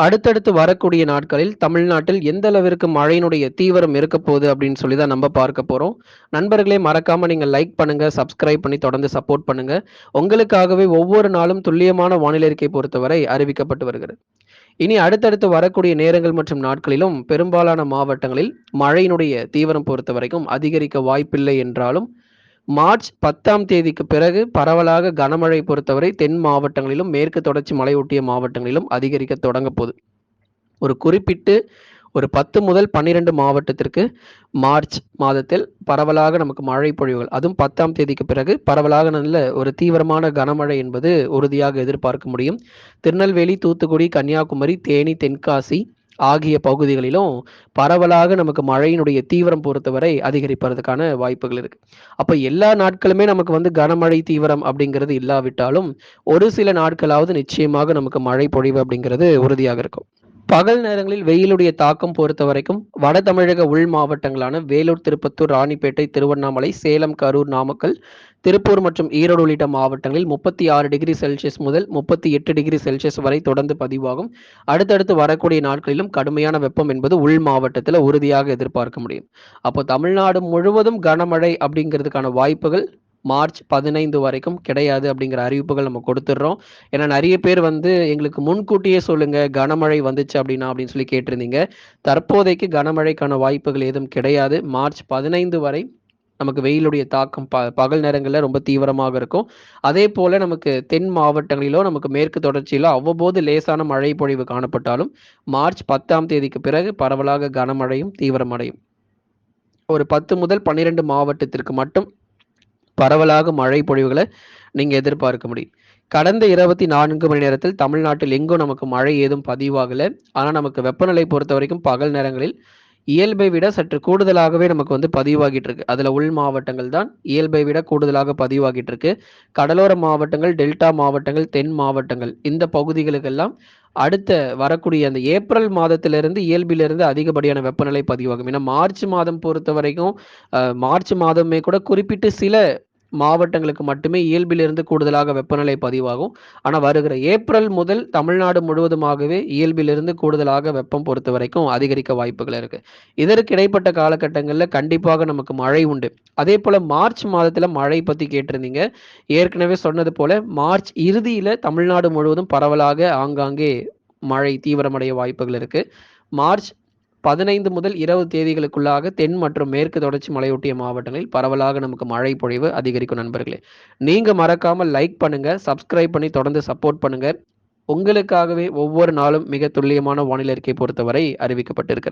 அடுத்தடுத்து வரக்கூடிய நாட்களில் தமிழ்நாட்டில் எந்த அளவிற்கு மழையினுடைய தீவிரம் இருக்க போகுது அப்படின்னு சொல்லி தான் நம்ம பார்க்க போகிறோம் நண்பர்களே மறக்காமல் நீங்கள் லைக் பண்ணுங்கள் சப்ஸ்கிரைப் பண்ணி தொடர்ந்து சப்போர்ட் பண்ணுங்கள் உங்களுக்காகவே ஒவ்வொரு நாளும் துல்லியமான வானிலை அறிக்கை பொறுத்தவரை அறிவிக்கப்பட்டு வருகிறது. இனி அடுத்தடுத்து வரக்கூடிய நேரங்கள் மற்றும் நாட்களிலும் பெரும்பாலான மாவட்டங்களில் மழையினுடைய தீவிரம் பொறுத்த வரைக்கும் அதிகரிக்க வாய்ப்பில்லை என்றாலும் மார்ச் பத்தாம் தேதிக்கு பிறகு பரவலாக கனமழை பொறுத்தவரை தென் மாவட்டங்களிலும் மேற்கு தொடர்ச்சி மலையொட்டிய மாவட்டங்களிலும் அதிகரிக்க தொடங்க போகுது ஒரு குறிப்பிட்டு ஒரு பத்து முதல் பன்னிரெண்டு மாவட்டத்திற்கு மார்ச் மாதத்தில் பரவலாக நமக்கு மழை பொழிவுகள். அதுவும் பத்தாம் தேதிக்கு பிறகு பரவலாக நல்ல ஒரு தீவிரமான கனமழை என்பது உறுதியாக எதிர்பார்க்க முடியும். திருநெல்வேலி தூத்துக்குடி கன்னியாகுமரி தேனி தென்காசி ஆகிய பகுதிகளிலும் பரவலாக நமக்கு மழையினுடைய தீவிரம் பொறுத்தவரை அதிகரிப்பதற்கான வாய்ப்புகள் இருக்கு. அப்ப எல்லா நாட்களுமே நமக்கு வந்து கனமழை தீவிரம் அப்படிங்கிறது இல்லாவிட்டாலும் ஒரு சில நாட்களாவது நிச்சயமாக நமக்கு மழை பொழிவு அப்படிங்கிறது உறுதியாக இருக்கும். பகல் நேரங்களில் வெயிலுடைய தாக்கம் பொறுத்த வரைக்கும் வட தமிழக உள் மாவட்டங்களான வேலூர் திருப்பத்தூர் ராணிப்பேட்டை திருவண்ணாமலை சேலம் கரூர் நாமக்கல் திருப்பூர் மற்றும் ஈரோடு உள்ளிட்ட மாவட்டங்களில் முப்பத்தி ஆறு டிகிரி செல்சியஸ் முதல் முப்பத்தி எட்டு டிகிரி செல்சியஸ் வரை தொடர்ந்து பதிவாகும். அடுத்தடுத்து வரக்கூடிய நாட்களிலும் கடுமையான வெப்பம் என்பது உள் மாவட்டத்தில் உறுதியாக எதிர்பார்க்க முடியும். அப்போ தமிழ்நாடு முழுவதும் கனமழை அப்படிங்கிறதுக்கான வாய்ப்புகள் மார்ச் பதினைந்து வரைக்கும் கிடையாது அப்படிங்கிற அறிவிப்புகள் நம்ம கொடுத்துட்றோம். ஏன்னா நிறைய பேர் வந்து எங்களுக்கு முன்கூட்டியே சொல்லுங்க கனமழை வந்துச்சு அப்படின்னா அப்படின்னு சொல்லி கேட்டிருந்தீங்க. தற்போதைக்கு கனமழைக்கான வாய்ப்புகள் ஏதும் கிடையாது. மார்ச் பதினைந்து வரை நமக்கு வெயிலுடைய தாக்கம் ப பகல் நேரங்களில் ரொம்ப தீவிரமாக இருக்கும். அதே போல் நமக்கு தென் மாவட்டங்களிலோ நமக்கு மேற்கு தொடர்ச்சியிலோ அவ்வப்போது லேசான மழை பொழிவு காணப்பட்டாலும் மார்ச் பத்தாம் தேதிக்கு பிறகு பரவலாக கனமழையும் தீவிரமடையும். ஒரு பத்து முதல் பன்னிரெண்டு மாவட்டத்திற்கு மட்டும் பரவலாக மழை பொழிவுகளை நீங்கள் எதிர்பார்க்க முடியும். கடந்த இருபத்தி நான்கு மணி நேரத்தில் தமிழ்நாட்டில் எங்கும் நமக்கு மழை ஏதும் பதிவாகலை. ஆனால் நமக்கு வெப்பநிலை பொறுத்த வரைக்கும் பகல் நேரங்களில் இயல்பை விட சற்று கூடுதலாகவே நமக்கு வந்து பதிவாகிட்டு இருக்கு. அதில் உள் மாவட்டங்கள் தான் இயல்பை விட கூடுதலாக பதிவாகிட்டு இருக்கு. கடலோர மாவட்டங்கள் டெல்டா மாவட்டங்கள் தென் மாவட்டங்கள் இந்த பகுதிகளுக்கெல்லாம் அடுத்த வரக்கூடிய அந்த ஏப்ரல் மாதத்திலிருந்து இயல்பிலிருந்து அதிகப்படியான வெப்பநிலை பதிவாகும். ஏன்னா மார்ச் மாதம் பொறுத்த வரைக்கும் மார்ச் மாதமே கூட குறிப்பிட்டு சில மாவட்டங்களுக்கு மட்டுமே இயல்பிலிருந்து கூடுதலாக வெப்பநிலை பதிவாகும். ஆனால் வருகிற ஏப்ரல் முதல் தமிழ்நாடு முழுவதுமாகவே இயல்பிலிருந்து கூடுதலாக வெப்பம் பொறுத்த வரைக்கும் அதிகரிக்க வாய்ப்புகள் இருக்கு. இதற்கு இடைப்பட்ட காலகட்டங்களில் கண்டிப்பாக நமக்கு மழை உண்டு. அதே போல மார்ச் மாதத்தில் மழை பற்றி கேட்டிருந்தீங்க. ஏற்கனவே சொன்னது போல மார்ச் இறுதியில் தமிழ்நாடு முழுவதும் பரவலாக ஆங்காங்கே மழை தீவிரமடைய வாய்ப்புகள் இருக்கு. மார்ச் பதினைந்து முதல் இருபது தேதிகளுக்குள்ளாக தென் மற்றும் மேற்கு தொடர்ச்சி மலையொட்டிய மாவட்டங்களில் பரவலாக நமக்கு மழை பொழிவு அதிகரிக்கும் நண்பர்களே. நீங்க மறக்காம லைக் பண்ணுங்க சப்ஸ்கிரைப் பண்ணி தொடர்ந்து சப்போர்ட் பண்ணுங்க. உங்களுக்காகவே ஒவ்வொரு நாளும் மிக துல்லியமான வானிலை அறிக்கை பொறுத்தவரை அறிவிக்கப்பட்டிருக்கிறது.